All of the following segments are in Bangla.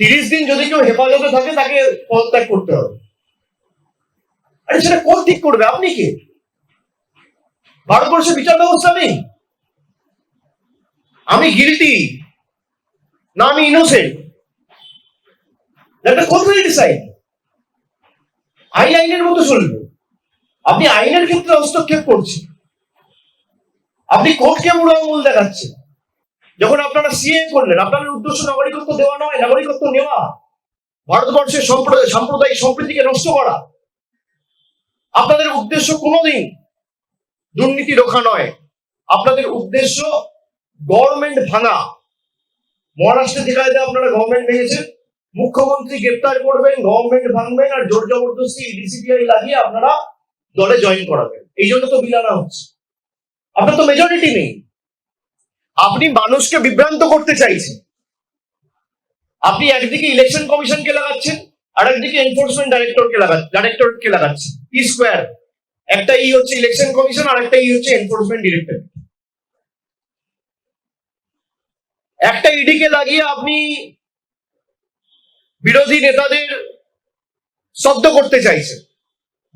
তিরিশ দিন যদি কেউ হেফাজতে থাকে, তাকে পদত্যাগ করতে হবে। আরে সেটা কোন ঠিক করবে? আপনি কি? ভারতবর্ষে বিচার ব্যবস্থা নেই আমি গিলটি না, আমি ইনোসেন্ট একটা কোন ডিসাইড আইন আইনের মতো চলবে। আপনি আইনের ক্ষেত্রে হস্তক্ষেপ করছেন। আপনি কোর্টকে বুড়ো আঙুল দেখাচ্ছেন। যখন আপনারা সিএ করলেন, আপনাদের উদ্দেশ্য নাগরিকত্ব দেওয়া নয়, নাগরিকত্ব নেওয়া। ভারতবর্ষের সম্প্রদায় সাম্প্রদায়িক সম্প্রীতিকে নষ্ট করা। আপনাদের উদ্দেশ্য কোনোদিন দুর্নীতি রোখা নয়। আপনাদের উদ্দেশ্য গভর্নমেন্ট ভাঙা। মহারাষ্ট্রে যেখানে আপনারা গভর্নমেন্ট ভেঙেছেন। মুখ্যমন্ত্রী গ্রেপ্তার করবেন, গভর্নমেন্ট ভাঙবেন, আর জোর জবরদস্তি ডিসিপিআই লাগিয়ে আপনারা দলে জয়েন করাবেন। এই জন্য তো বিল আনা হচ্ছে। আপনার তো মেজরিটি নেই। আপনি মানুষকে বিভ্রান্ত করতে চাইছেন। আপনি একদিকে ইলেকশন কমিশনকে লাগাচ্ছেন, আর একদিকে এনফোর্সমেন্ট ডাইরেক্টরকে লাগাচ্ছেন ডাইরেক্টরকে লাগাচ্ছেন। ই স্কোয়ার একটা ই হচ্ছে ইলেকশন কমিশন আর একটা ই হচ্ছে এনফোর্সমেন্ট ডিরেক্টর একটা ইডিকে লাগিয়ে আপনি বিরোধী নেতাদের শব্দ করতে চাইছেন,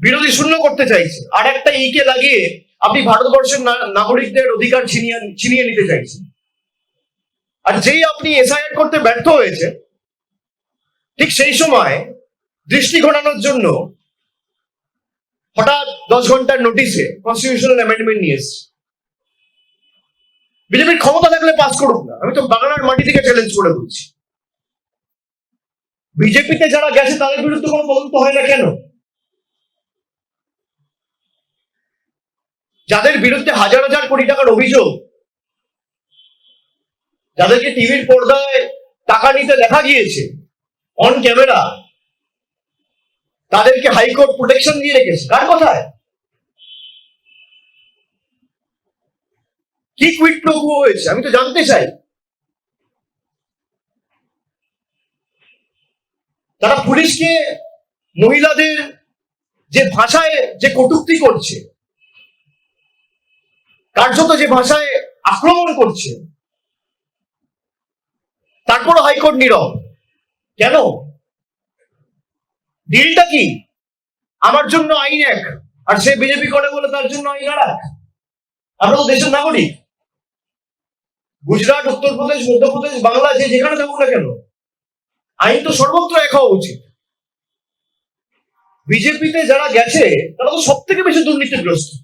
বিরোধী শূন্য করতে চাইছেন, আর একটা ইকে লাগিয়ে আপনি ভারতবর্ষের নাগরিকদের অধিকার ছিনিয়ে ছিনিয়ে নিতে চাইছেন। আর যেই আপনি এসআইআর করতে ব্যর্থ হয়েছে ঠিক সেই সময় দৃষ্টি ঘোরানোর জন্য হঠাৎ দশ ঘণ্টার নোটিশে কনস্টিটিউশনাল অ্যামেন্ডমেন্ট নিয়ে এসছে। বিজেপির ক্ষমতা থাকলে পাস করুক না। আমি তো বাংলার মাটি থেকে চ্যালেঞ্জ করে বলছি। বিজেপিতে যারা গেছে, তাদের বিরুদ্ধে কোনো তদন্ত হয় না কেন? যাদের বিরুদ্ধে হাজার হাজার কোটি টাকার অভিযোগ, যাদেরকে টিভির পর্দায় টাকা নিতে দেখা গিয়েছে অন ক্যামেরা তাদেরকে হাইকোর্ট প্রোটেকশন দিয়ে রেখেছে। কার কথায়? কি কুইট প্রভু হয়েছে? আমি তো জানতে চাই। তারা পুলিশকে মহিলাদের যে ভাষায় যে কটূক্তি করছে কার্যত যে ভাষায় আক্রমণ করছে তারপর হাইকোর্ট নীরব। কেন? ডিলটা কি? আমার জন্য আইন এক, আর সে বিজেপি করে বলে তার জন্য আইন আর এক। আমরা তো দেশের নাগরিক। গুজরাট, উত্তরপ্রদেশ, মধ্যপ্রদেশ, বাংলা, যে যেখানে থাকুক না কেন, আইন তো সর্বত্র এক হওয়া উচিত। বিজেপিতে যারা গেছে, তারা তো সব থেকে বেশি দুর্নীতিগ্রস্ত।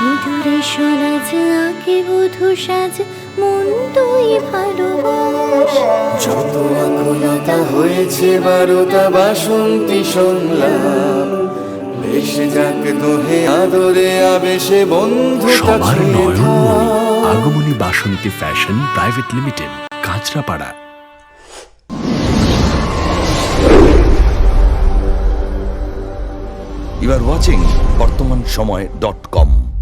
সিঁদুরে সরাজ আঁকে বধু সাজ মন তুই ভালোবাস। যত আকুলতা হয়েছে বারোটা বাসন্তী সংলাপ। যাক দোহে আদরে আবেশে আগমনী Basanti fashion private limited Kanchrapara. You are watching Bartaman Samay dot com